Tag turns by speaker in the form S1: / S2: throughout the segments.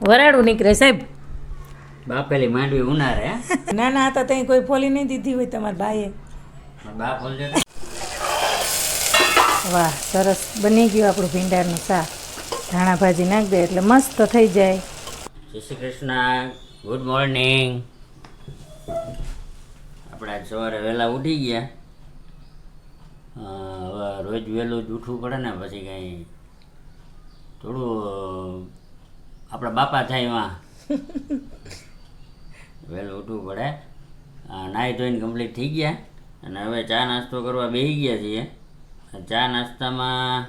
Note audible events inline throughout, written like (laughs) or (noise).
S1: વરાળું નીકળે સાહેબ.
S2: બાપેલી માંડવી ઉનારે ના
S1: ના તો ત્યાં કોઈ ફોલી નહીં દીધી હોય તમારા ભાઈએ.
S2: બોલજો
S1: વાહ સરસ બની ગયું આપણું ભીંડાનું શાક. ધાણા ભાજી નાખ દે એટલે મસ્ત થઈ જાય.
S2: જય શ્રી કૃષ્ણ ગુડ મોર્નિંગ આપણે આજ સવારે વહેલા ઉઠી ગયા. હવે રોજ વહેલું જ ઉઠવું પડે ને પછી કંઈ થોડું આપણા બાપા થાય એમાં. વહેલું ઉઠવું પડે. નાહી ધોઈને કમ્પ્લીટ થઈ ગયા. અને હવે ચા નાસ્તો કરવા બેસી ગયા છીએ. ચા નાસ્તામાં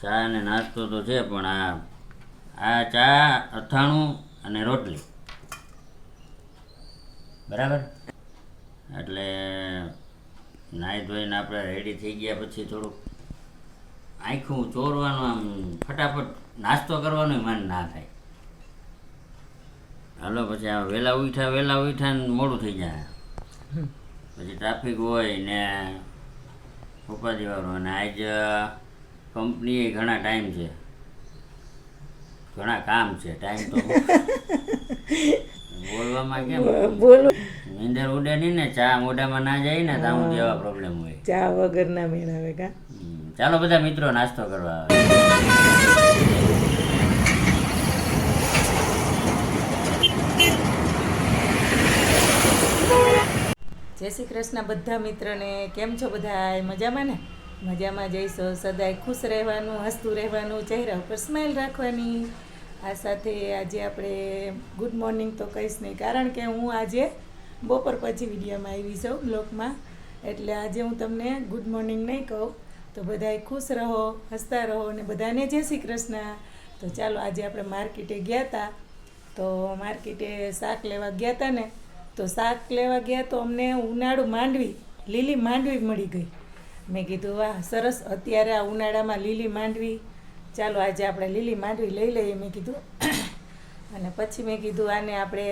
S2: ચા અને નાસ્તો તો છે, પણ આ આ ચા અથાણું અને રોટલી. બરાબર? એટલે નાહી ધોઈને આપણે રેડી થઈ ગયા પછી થોડુંક આખું ચોરવાનું આમ ફટાફટ નાસ્તો કરવાનો મન ના થાય. હાલો પછી આ વહેલા ઉઠ્યા વહેલા ઉઠ્યા ને મોડું થઈ જાય. પછી ટ્રાફિક હોય ને ઉપાધિવાળું અને આજ કંપનીએ ઘણા ટાઈમ છે. ઘણા કામ છે. ટાઈમ તો (laughs) બોલવામાં કેમ
S1: બોલો.
S2: નીંદર ઉડે નહીં ને ચા મોઢામાં ના જાય ને તો હું. જેવા પ્રોબ્લેમ હોય.
S1: ચા વગર ના મેળાવે કા?
S2: ચાલો બધા મિત્રો નાસ્તો કરવા આવે.
S1: જય શ્રી કૃષ્ણ બધા મિત્રોને. કેમ છો બધા મજામાં ને? મજામાં જઈશો. સદાય ખુશ રહેવાનું હસતું રહેવાનું ચહેરા ઉપર સ્માઇલ રાખવાની. આ સાથે આજે આપણે ગુડ મોર્નિંગ તો કહીશ નહીં કારણ કે હું આજે બપોર પછી વિડીયોમાં આવી જાઉં બ્લોગમાં. એટલે આજે હું તમને ગુડ મોર્નિંગ નહીં કહું. તો બધાય ખુશ રહો, હસતા રહો અને બધાને જય શ્રી કૃષ્ણ. તો ચાલો આજે આપણે માર્કેટે ગયા હતા તો માર્કેટે શાક લેવા ગયા હતા ને, તો શાક લેવા ગયા તો અમને ઉનાળુ માંડવી, લીલી માંડવી મળી ગઈ. મેં કીધું, વાહ, સરસ, અત્યારે આ ઉનાળામાં લીલી માંડવી. ચાલો આજે આપણે લીલી માંડવી લઈ લઈએ, મેં કીધું. અને પછી મેં કીધું, આને આપણે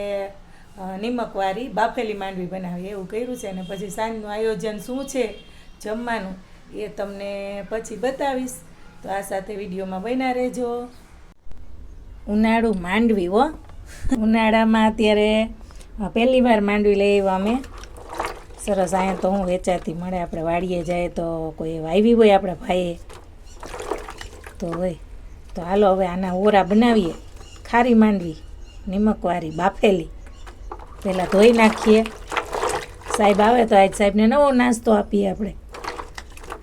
S1: નિમકવાળી બાફેલી માંડવી બનાવીએ, એવું કર્યું છે. અને પછી સાંજનું આયોજન શું છે જમવાનું એ તમને પછી બતાવીશ. તો આ સાથે વિડીયોમાં બન્યા રહેજો. ઉનાળુ માંડવી, હો. ઉનાળામાં અત્યારે પહેલી વાર માંડવી લઈ આવ્યા અમે. સરસ, અહીંયા તો હું વેચાતી મળે. આપણે વાડીએ જાય તો કોઈ વાવી હોય આપણા ભાઈએ. તો હોય તો હાલો, હવે આના ઓરા બનાવીએ. ખારી માંડવી નિમકવાળી બાફેલી. પહેલાં ધોઈ નાખીએ. સાહેબ આવે તો આજ સાહેબને નવો નાસ્તો આપીએ આપણે.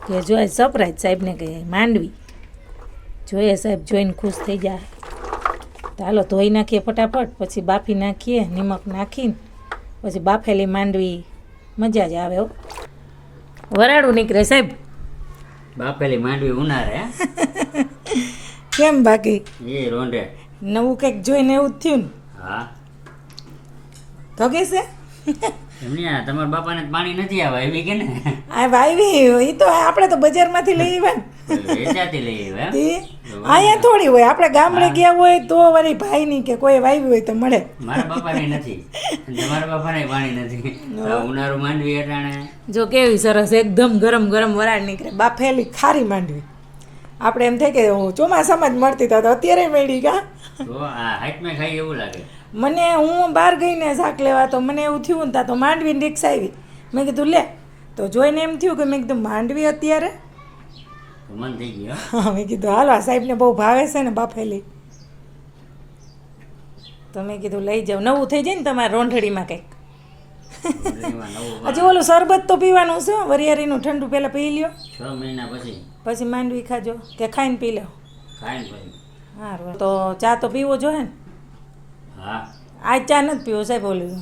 S1: કે જો આજ સપરાજ સાહેબને કહીએ માંડવી. જોઈએ સાહેબ જોઈને ખુશ થઈ જાય. તો હાલો ધોઈ નાખીએ ફટાફટ પછી બાફી નાખીએ નિમક નાખીને પછી બાફેલી માંડવી. મજા જ આવે હો. વરાળું નીકળે સાહેબ.
S2: બાફેલી માંડવી ઉનારે (laughs)
S1: કેમ બાકી?
S2: એ રોંડે
S1: નવું કંઈક જોઈને એવું જ થયું ને?
S2: હા.
S1: તો કે છે?
S2: એમની આ તમારા બાપાને પાણી નથી આવે એવી કે ને?
S1: આ વાવી એ તો આપણે તો બજારમાંથી લઈ આવ્યા ને.
S2: લઈ આવ્યા
S1: અહીંયા થોડી હોય આપણે ગામડે ગયા હોય તો વળી ભાઈની કે કોઈ વાવી હોય તો મળે.
S2: મારા બાપાને નથી. તમારા બાપાને પાણી નથી. આ માંડવી અટાણે.
S1: જો કેવી સરસ એકદમ ગરમ ગરમ વરાળ નીકળે. બાફેલી ખારી માંડવી. આપણે એમ થાય કે ચોમાસામાં જ મળતી તા તો અત્યારે મેળી ગા.
S2: તો આ હાઈટમાં ખાઈ એવું લાગે.
S1: મને હું બહાર ગઈને શાક લેવા તો મને એવું થયું ને ત્યાં તો માંડવીની રિક્ષા આવી. મેં કીધું લે તો જોઈને એમ થયું કે મેં કીધું માંડવી અત્યારે?
S2: મન થઈ ગયો
S1: મેં કીધું હાલો આ સાહેબને બહુ ભાવે છે ને બાફેલી તો મેં કીધું લઈ જાઉં નવું થઈ જાય ને તમારે રોંઢડીમાં કંઈક. હજી ઓલું શરબત તો પીવાનું છે વરિયાળીનું ઠંડુ પહેલાં પી લ્યો.
S2: છ મહિના પછી.
S1: પછી માંડવી ખાજો કે ખાઈને પી લો
S2: ખાઈને
S1: હા તો ચા તો પીવો જોઈએ ને.
S2: હા.
S1: આજ ચા નથી પીવો સાહેબ ઓલું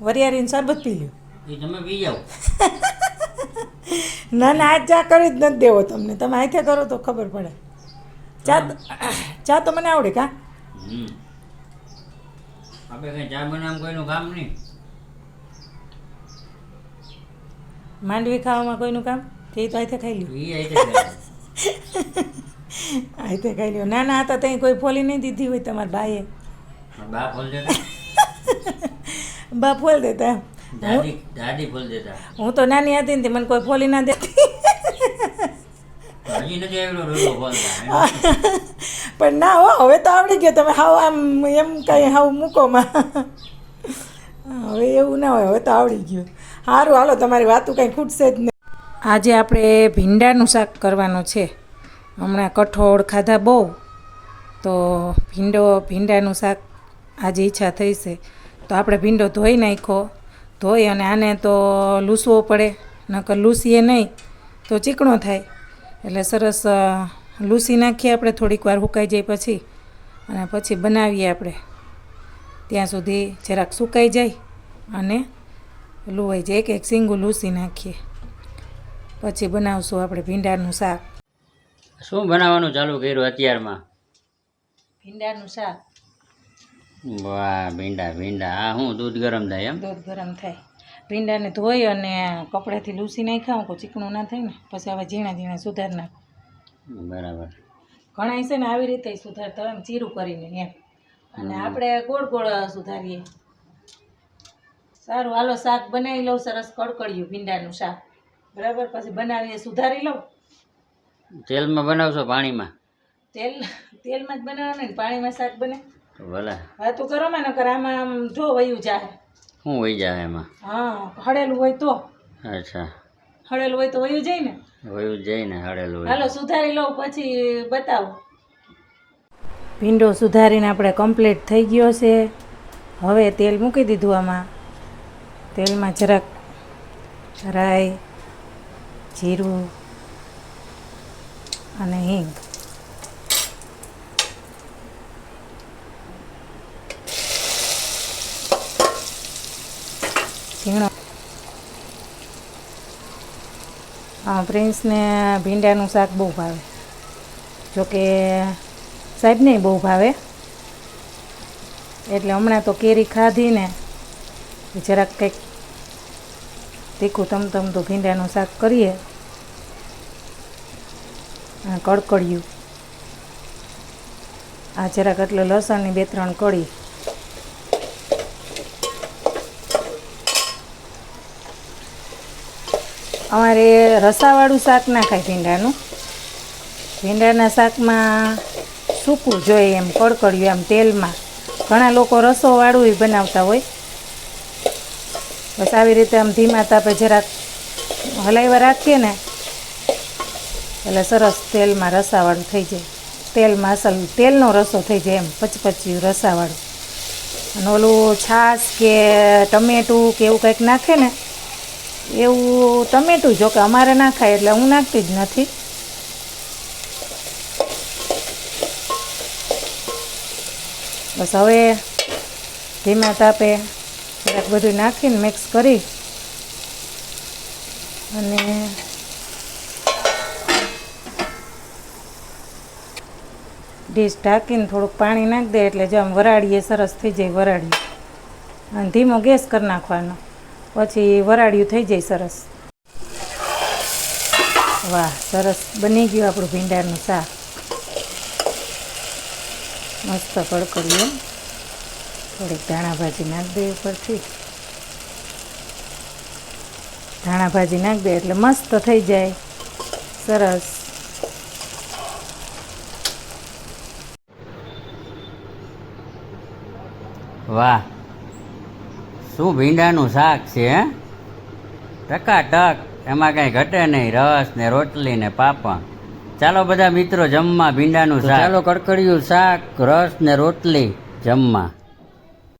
S1: વરિયાળીનું શરબત પી લ્યો.
S2: એ તમે પી જાઓ. (laughs)
S1: ના ના આ ચા કરી જ નથી દેવો તમને. તમે આથે કરો તો ખબર પડે. ચા (coughs) ચા તો મને આવડે કા?
S2: આપણે કઈ ચા બનાવવાનું કોઈનું કામ નહીં?
S1: માંડવી ખાવામાં કોઈનું કામ? તે તો આથે ખાઈ લ્યો. આથે ખાઈ લ્યો. (laughs) નાના હતા ત્યાં કોઈ ફોલી નહીં દીધી હોય તમારા ભાઈએ.
S2: બા ફોલ દેતા? (laughs)
S1: બા ફોલ દેતા.
S2: દાદી દાદી ફોલ દેતા.
S1: હું તો નાની હતી ને મને કોઈ ફોલી ના દેતી. (laughs) પણ ના હો હવે તો આવડી ગયો. તમે હાવ આમ એમ કંઈ હાવ મૂકોમાં (laughs) હવે એવું ના હોય હવે તો આવડી ગયું. સારું હાલો તમારી વાતું કાંઈ ખૂટશે જ નહીં. આજે આપણે ભીંડાનું શાક કરવાનું છે. હમણાં કઠોળ ખાધા બહુ. તો ભીંડો ભીંડાનું શાક આજે ઈચ્છા થઈ છે તો આપણે ભીંડો ધોઈ નાખ્યો. ધોઈ અને આને તો લૂસવો પડે નકર લૂસીએ નહીં તો ચીકણો થાય. એટલે સરસ લૂસી નાખીએ આપણે થોડીક વાર સુકાઈ જાય પછી. અને પછી બનાવીએ આપણે. ત્યાં સુધી જરાક સુકાઈ જાય અને લુવાઈ જાય એક એક સિંગું લૂસી નાખીએ. પછી બનાવશું આપણે ભીંડાનું શાક.
S2: શું બનાવવાનું ચાલુ કર્યું અત્યારમાં?
S1: ભીંડાનું શાક?
S2: વાહ ભીંડા ભીંડા. આ હું દૂધ ગરમ થાય એમ?
S1: દૂધ ગરમ થાય. ભીંડાને ધોઈ અને કપડાથી લૂસી નાખ્યા હું ચીકણું ના થાય ને પછી હવે ઝીણા ઝીણા સુધાર નાખું.
S2: બરાબર.
S1: ઘણા છે ને આવી રીતે સુધારતા હોય એમ ચીરું કરીને એમ. અને આપણે ગોળ ગોળ સુધારીએ. સારું હાલો શાક બનાવી લઉં સરસ કડકડિયું ભીંડાનું શાક. બરાબર પછી બનાવીએ સુધારી લઉં.
S2: તેલમાં બનાવશો પાણીમાં?
S1: તેલ તેલમાં જ બનાવવાનું ને પાણીમાં શાક બને.
S2: ભલે.
S1: હા તું કરો મને નકર આમાં આમ જો વયું જાય.
S2: શું વહી જાય એમાં?
S1: હા હળેલું હોય તો.
S2: અચ્છા.
S1: હળેલું હોય તો વયું જાય ને?
S2: વયું જઈને હળેલું હોય.
S1: હાલો સુધારી લઉં પછી બતાવો. ભીંડો સુધારીને આપણે કમ્પ્લીટ થઈ ગયો છે. હવે તેલ મૂકી દીધું આમાં. તેલમાં જરાક રાઈ જીરું અને હિંગ. ઝીણો. પ્રિન્સને ભીંડાનું શાક બહુ ભાવે. જોકે સાહેબને બહુ ભાવે. એટલે હમણાં તો કેરી ખાધી ને જરાક કંઈક તીખું તમતમ તો ભીંડાનું શાક કરીએ. કડકડિયું. આ જરાક એટલે લસણની બે ત્રણ કળી. અમારે રસાવાળું શાક ના ખાય ભીંડાનું. ભીંડાના શાકમાં સૂકું જોઈએ એમ, કડકડિયું એમ તેલમાં. ઘણા લોકો રસોવાળું બનાવતા હોય. બસ આવી રીતે આમ ધીમા તાપે જરાક હલાવ્યા રાખીએ ને, એટલે સરસ તેલમાં રસાવાળું થઈ જાય. તેલમાં અસલ તેલનો રસો થઈ જાય એમ, પચપચ્યું રસાવાળું. અને ઓલું છાશ કે ટમેટું કે એવું કંઈક નાખે ને એવું ટમેટું જો કે અમારે ના ખાય એટલે હું નાખતી જ નથી. બસ હવે ધીમા તાપે જરાક બધું નાખીને મિક્સ કરી અને ડીશ ઢાંકીને થોડુંક પાણી નાખી દે એટલે જો આમ વરાળીએ, સરસ થઈ જાય વરાળી. અને ધીમો ગેસ કરી નાખવાનો. પછી વરાળિયું થઈ જાય સરસ. વાહ, સરસ બની ગયું આપણું ભીંડાનું શાક. મસ્ત કડકડિયું થોડીક ધાણા ભાજી નાખી દે ઉપરથી. ધાણા ભાજી નાખી દે એટલે મસ્ત થઈ જાય. સરસ.
S2: વાહ શું ભીંડાનું શાક છે હે? ટકાટક. એમાં કાંઈ ઘટે નહીં. રસ ને રોટલી ને પાપડ. ચાલો બધા મિત્રો જમવા ભીંડાનું શાક. ચાલો કડકડિયું શાક રસ ને રોટલી જમવા.